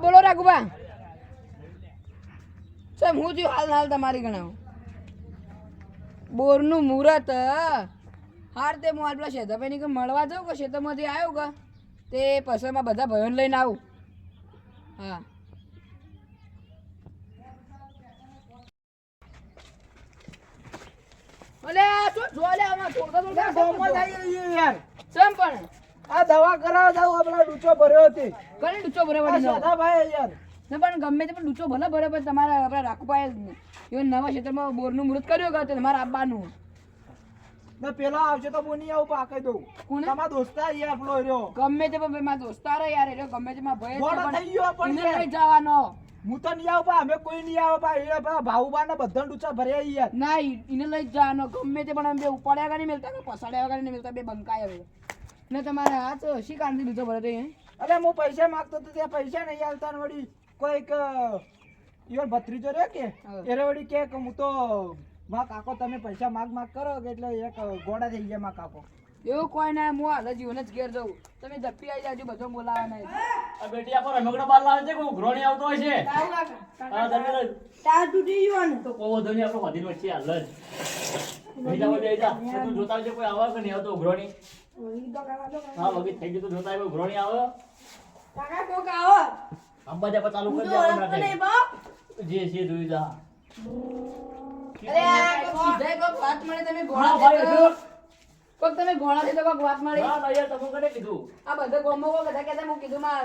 હા બોલો રાઘુભા સાહેબ હું થયું હાલ હાલ તમારી ગણાવ? બોરનું મુહૂર્ત હાર તે હું હાલ પેલા શેતાભાઈ કે મળવા જાઉં કે શેતરમાંથી આવ્યો કે? તે પસંદમાં બધા ભયોને લઈને આવું. હા. અલે શું જો લે આમાં? છોડતા જઈએ યાર. ચમ પણ? આ દવા કરાવવા જાવ આપણા ડૂચો ભર્યો હતી. કરી ડૂચો ભર્યો આ નવો. યાર. ને પણ ગમે તે પણ ડૂચો ભલે ભરે પણ તમારે આપણા રાખવા એ નવા ક્ષેત્રમાં બોરનું મુહૂર્ત કર્યો ગયો તમારે આબાનું? ને પેલા આવશે તો બોની આવું પાકી દઉં. કોને? તમારા દોસ્તા યાર પેલો રહ્યો. ગમે તે પણ મારા દોસ્તારો યાર ગમે તે મારા ભાઈ ગોળો થઈ ગયો પણ જવાનો. હું તો નહીં આવું પા અમે કોઈ નહીં આવે પા એ પા ભાઉબા ને બધા ડૂચા ભર્યા યાર. ના એને લઈ જવાનો ગમે તે પણ અમે બે ઉપાડ્યા નહીં મિલતા પસાડ્યા વગર નહીં મિલતા બે બંકાય ને તમારે હાથ શી કારણથી ડૂચો ભરે તો અરે હું પૈસા માંગતો તો ત્યાં પૈસા નહીં આવતા વળી કોઈક ઈવન ભત્રીજો રહ્યો કે એને વળી કે હું તો માં કાકો તમે પૈસા માગ માગ કરો કે એટલે એક ગોડા થઈ ગયા માં કાકો. એવું કોઈ ના હું હાલ જીવન જ ઘેર જવું તમે જપ્પી આવી જાજો બધો બોલાવા નહીં. બેટી આપો રમકડો બાર લાવે છે કે હું નહીં આવતો હોય છે? હા, તમે તો- તો કોવો ધોની આપણો વાંધીનો વચ્ચે હાલ જ. બેહી જા, બેહી જા. તું જોતા આવજે, કોઈ આવે કે નહીં આવતો ઉઘરો હા, વગી થઈ ગયું તો જોતા આવે, ઉઘરો નહીં આવે? ચાલુ કરી દે, આપણે. જે છે જોઈ જા. અરે આ કોક સીધે કોક વાત મળે તમે હા, ગોળા દેતો. કોક તમે ગોળા દેતો કોક વાત મળી તમે કોને કીધું? આ બધા ગોમો કોક બધા કહેતા હું કીધું માર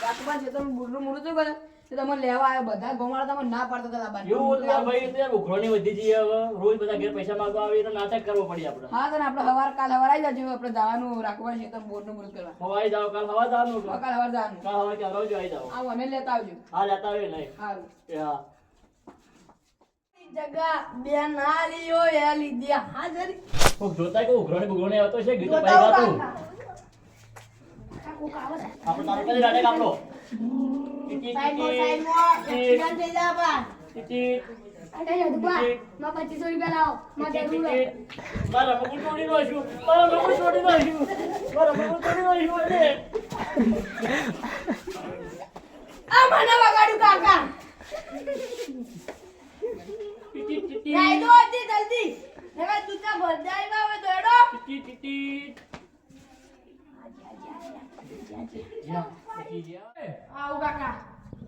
બાથમાં છે તો બુરનું મુરું કરે તે તમને લેવા આવ્યો બધા ગોમાળા તમને ના પાડતા હતા બાર. એવું બોલતા ભાઈ, તો યાર ઉઘરો નહીં વધી જઈએ હવે. રોજ બધા ઘેર પૈસા માંગવા આવે તો નાટક કરવો પડે આપણે. હા તો આપણે હવાર કાલ હવાર આવી જજો આપણે જવાનું રાખવાનું છે તો બોરનું મુરું કરવા હવાઈ જાઓ, કાલ હવા જવાનું કાલ હવાર જવાનું કાલ હવાઈ કે આવજો, આઈ જાઓ. આવો અમે લેતા આવજો હા, લેતા આવીએ, લઈ. સારું એ હા. જગા બે એ લીધી હા જોતા કે ઉઘરો ને આવતો છે ગીતો પાઈ ગાતું. આપણે તારું નાટક આપણો. પચીસો રૂપિયા લાવો. મારે. મારા. મારા. આ મને વગાડ્યું કાકા. ટીટી, હતી જલ્દી. હવે દૂધના ભરજાઈમાં હવે દોડો ટીટી, ટીટી. જ્યાં, ટીટી કાકા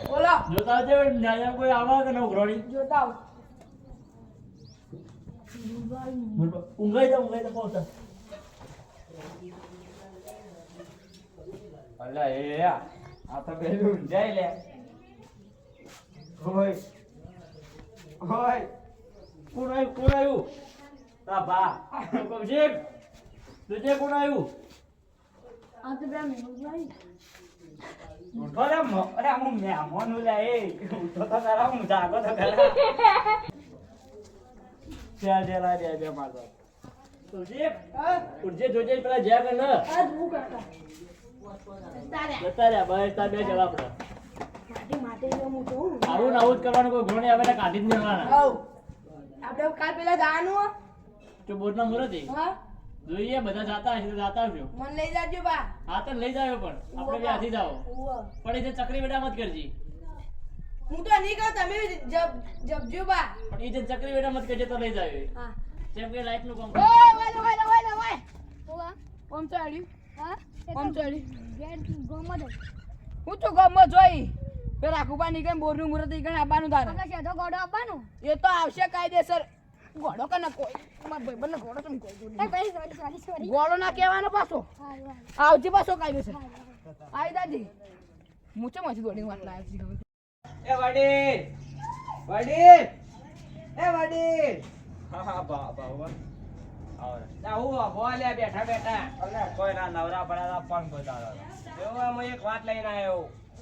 બોલો જોતા આવજે, ન્યાય કોઈ આવા કે ન ઉઘરાણી? જોતા આવું ઊંઘાઈ જા, ઊંઘાઈ જા, પહોંચા. અલા એ આ તો પેલું જાય લે ઓય ઓય કોણ આવ્યું? કોણ આવ્યું? તા બા કૌશિક, જોજે કોણ આવ્યું? આ તો પેલા મેહુલભાઈ ઉઠો લે અરે હું મહેમાન લે એ ઉઠો તો ખરા હું જાગો તો ખરા ચાલ જરા દે બે મારતો કૌશિક, ઉઠજે, જોજે, પેલા જ્યાં કે ન. આ હું કાકા તારે જતા રહ્યા, બસ તાર બે જણા આપણે. માટી માટે હું જોઉં આવું ને આવું જ કરવાનું, કોઈ ઘોડે આવે કાઢી જ નહીં આપણે કાલ પેલા જવાનું હો. તો બોર્ડના મુહૂર્તે. હા જોઈએ બધા જાતા હશે તો જાતા આવજો મને લઈ જાજો બા. હા તો લઈ જાવ પણ. આપણે બે હાથી જાવ પણ એ જે ચકરી બેટા મત કરજી. હું તો નહીં કહું તમે જબ જબજો બા. પણ એ જે ચકરી બેટા મત કરજે તો લઈ જાવ હા. જેમ કે લાઈટનું કામ ઓય ઓય ઓય ઓય ઓય ઓવા કોમ ચાડ્યું હા? કોમ ચાડ્યું ગેટ ગોમત હું તો ગમો જોઈ પેલા આખુબા નીકળે બોરનું મુહૂર્ત નીકળે આવવાનું તારે. શેઠો ગોડો આપવાનો. એ તો આવશે કાયદેસર. ગોળો કે ના કોઈ મારા ભાઈબંધને ગોળો તો કોઈ જોડી એ ભાઈ સોરી સોરી સોરી ગોળો ના કહેવાનો પાછો. આવજે પાછો કાયદેસર આઈ દાદી. હું ચમ હજી દોડીને વાત લાવ્યો છું એ વડીલ! વડીલ! એ વડીલ! હા હા બા બા બા આવો બેઠા બેઠા. કોઈ ના નવરા પડ્યા પણ બધા એવું એક વાત લઈને આવ્યો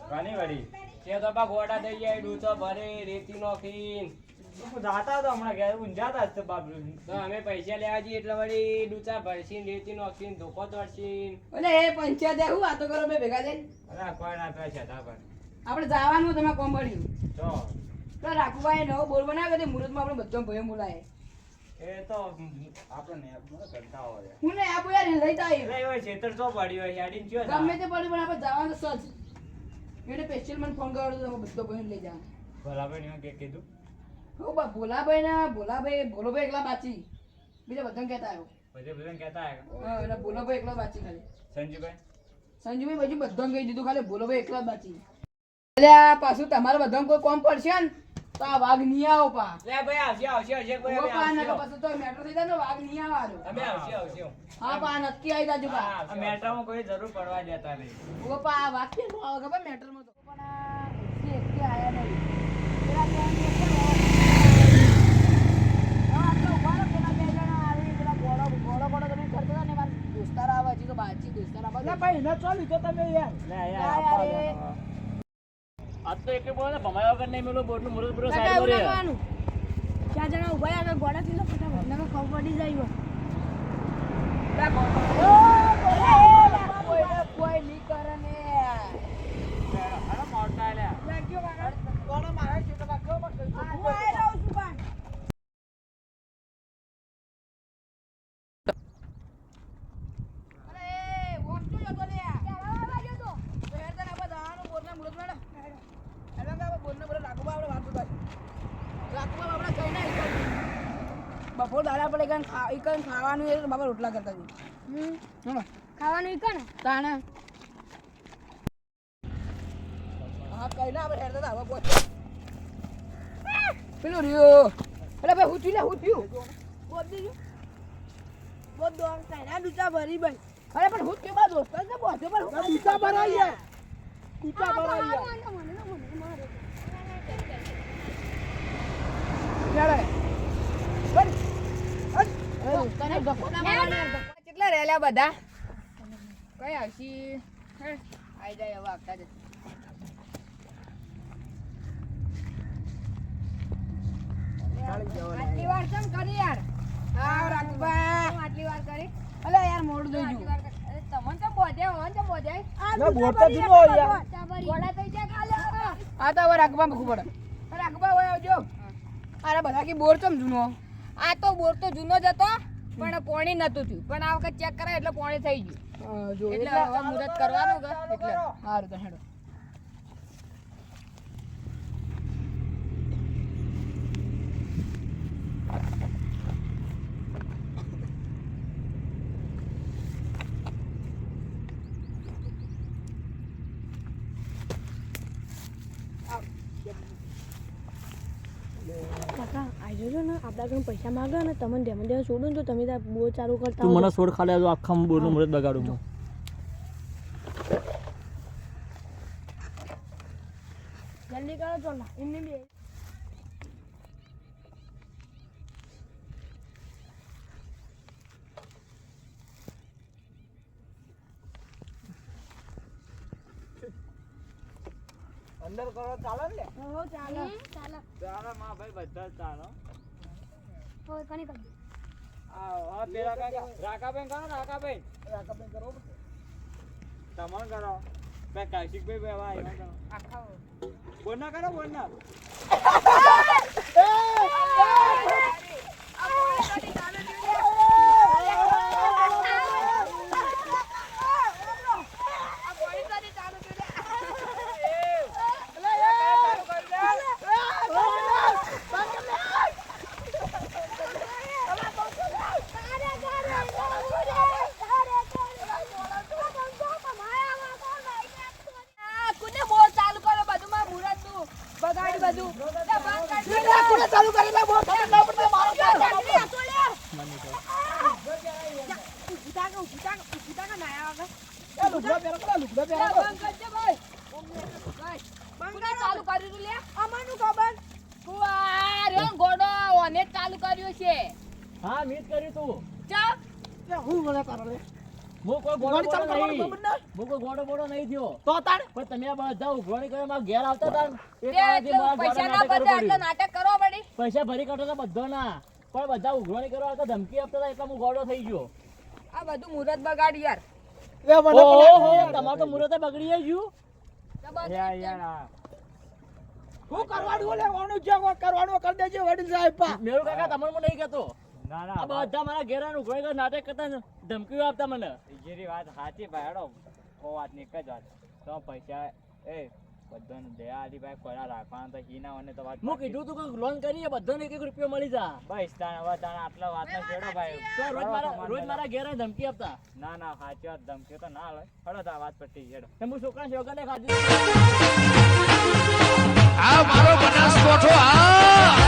ઘણી વડી. તે તો બા ગોડા દઈ જાય ડૂચો ભરે રેતી નોખીન જાતા તો હમણાં ઘેર ઊંઝાતા જ તો અમે પૈસા લેવા જઈએ એટલે વળી ડૂચા ભરસીન રેતી નોખીન ધોકો તોડસીન ઓલે એ પંચાયત હું વાતો કરો બે ભેગા થઈને અરે કોઈ ના પણ આપણે જવાનું તમે કોમ પડ્યું તો? તો રાખુભાઈ નવો બોલ બનાવ્યો તે મુહૂર્તમાં આપણે બધો ભય બોલાય. એ તો આપણને કરતા હોય. હું ને આપો યાર લઈ જાય એટલે હોય છેતર તો પડ્યો હોય હેડીન ચિયો ગમે તે પડ્યું પણ આપણે જવાનું સજ. એને સ્પેશિયલ મને ફોન કર્યો તો બધો બહેન લઈ જા બરાબર ને કે કીધું. હો ભોલાભાઈ ને ભોલાભાઈ ભોલોભાઈ એકલા બાચી. બીજા બધાને કહેતા આવ્યો. બધે બધાને કહેતા હે એટલે ભોલોભાઈ એકલા બાચી ખાલી. સંજુભાઈ? સંજુભાઈ પછી બધાને કહી દીધું ખાલી ભોલોભાઈ એકલા બાચી. એટલે આ પાછું તમારે બધાને કોઈ કોમ પડશે ને તો આ વાઘ નહીં આવો પા. લે ભાઈ આવશે આવશે આવશે ભાઈ પા નકર આવશે તો મેટ્રો થઈ જાય ને વાઘ નહીં આવવાનો અમે આવશે આવશે હા પા નક્કી આવી જાજો પા. મેટ્રામાં કોઈ જરૂર પડવા દેતા નહીં. ઊભો પા વાઘ કેમ આવે ખબર મેટ્રોમાં તો. પણ આ એકથી એકથી આયા નહીં પેલા બે ને એકલા હવે આટલો ઊભા રહો, પેલા બે જણા આવી, પેલા ગોળો ગોળો ગોળો તમે કરતા હતા ને મારા દોસ્તાર આવે હજી તો બાજી એને ચાલી તો તમે યાર. આજ તો એક બોલે ભમાયા વગર નહીં મેલો બોટનું મુરત પૂરો સાઈડ પર ચાર જણા ઊભા આગળ ગોડા થી ફટાફટ નકર ખબર પડી જાય કોઈ નહીં કરે ને. મોટા મારે કાકો બસ હું આઈ રહું છું પણ અરે વસ્તુ જતો લે તો હેડ તને આપણે દાવાનું બોરના મુરત મેડમ એટલે કે આપણે બોરના મુરત રાખવા આપણે વાત બતાવી રાખવા આપણે કઈ ના ઈકન બપોર ના આપણે પેલું રહ્યો અરે ભાઈ હું થયું લે. હું થયું બોલ દીધું બોલ ભરી ભાઈ અરે પણ હું કેવા દોસ્ત ને યાર કૂચા ભરાઈ યાર કેટલા રહેલા બધા? કઈ આવશી? આઈ જાય હવે આવતા જ. આટલી વાર કેમ કરી યાર? હા રાખબા આટલી વાર કરી. અલે યાર મોડું થઈ ગયું. તમને તો બોધે હોય બોધે તો જૂનો હોય યાર. આ તો હવે રાખવા મૂકવું પડે. રાખવા હોય આવજો. અરે બધા કે બોર ચમ જૂનો? આ તો બોર તો જૂનો જ હતો પણ પોણી નતું થયું. પણ આ વખત ચેક કરાય એટલે પોણી થઈ ગયું. એટલે હવે મુહૂર્ત કરવાનું કે એટલે. સારું તો હેડો. કાકા આવી ને આપણા ઘણા પૈસા માંગે ને તમને ધ્યાન ધેમ છોડો ને તો તમે ત્યાં બહુ ચાલુ કરતા તું મને છોડ ખાલી તો આખા બોરનું મુરત બગાડું છું. જલ્દી કરો તો ના એમને અંદર કરો ચાલે ને હો ચાલો ચાલો ચાલો માં ભાઈ બધા જ ચાલો હો કણી કરી આ આ પેલા કાકા રાકાબેન કરો રાકાબેન રાકાબેન કરો તમણ કરો બે કાશિકભાઈ બે આવ્યા કરો બોલના કરો બોલના આ કુને બોર ચાલુ કરો બધું માં મુહૂર્તનું બગાડી બધું લે બંધ કરી દો. કોને ચાલુ કરેલા બોર તમે ના પડે મારો ચાલ તો લે. એ લુગડા પહેરો પેલા લુગડા લે, પહેરો બંધ કરજે ભાઈ કુને ચાલુ કર્યું તું લે અમારું ખબર કુવા રહ્યો ને ગોડો ઓને ચાલુ કર્યું છે હા મીત કર્યું તું ચાલ એ હું મને કરો લે હું કોઈ ગોળો ચાલુ બોળો ખબર ના? હું કોઈ ગોળો બોળો નહીં થયો. તો તાણ? પણ તમે બધા ઉઘવાણી કરવા મારા ઘેર આવતા હતા ને, એટલું પૈસા બધે આટલો પડ્યું. નાટક કરવા પડી. પૈસા ભરી કાઢો બધો ના પણ બધા ઉઘવાણી કરવા આવતા ધમકી આપતા હતા એટલે હું ગોળો થઈ ગયો. આ બધું મુહૂર્ત બગાડ યાર. લે મને ઓહો તમારું તો મુહૂર્ત બગડી ગયું. યાર યાર હું કરવાનું લેવાનું છે કોઈ કરવાનું કરી દેજે વડીલ સાહેબ પા. મેરું કાકા તમને હું નહીં કહેતો. ના આ બધા મારા ઘેરાનું આવીને ઉઘરાણી કરવા નાટક કરતા ને ધમકીઓ આપતા મને. જેરી વાત સાચી ભાઈ હેડો. કો વાતની એક જ વાત. તો પૈસા એ બધાને દયા આલી ભાઈ કોના રાખવાના તો ઈ ના મને તો વાત હું કીધું તું કે લોન કરીએ બધાને એક એક રૂપિયો મળી જા. બસ તાણ હવે તાણ આટલા વાત ના છેડો ભાઈ. તો રોજ મારા રોજ મારા ઘેર ધમકી આપતા. ના ના સાચી વાત ધમકી તો ના લે હળો તા વાત પટી હેડો. હું છોકરા છોકરાને ખાધી. આ મારો બનાસકોઠો આ!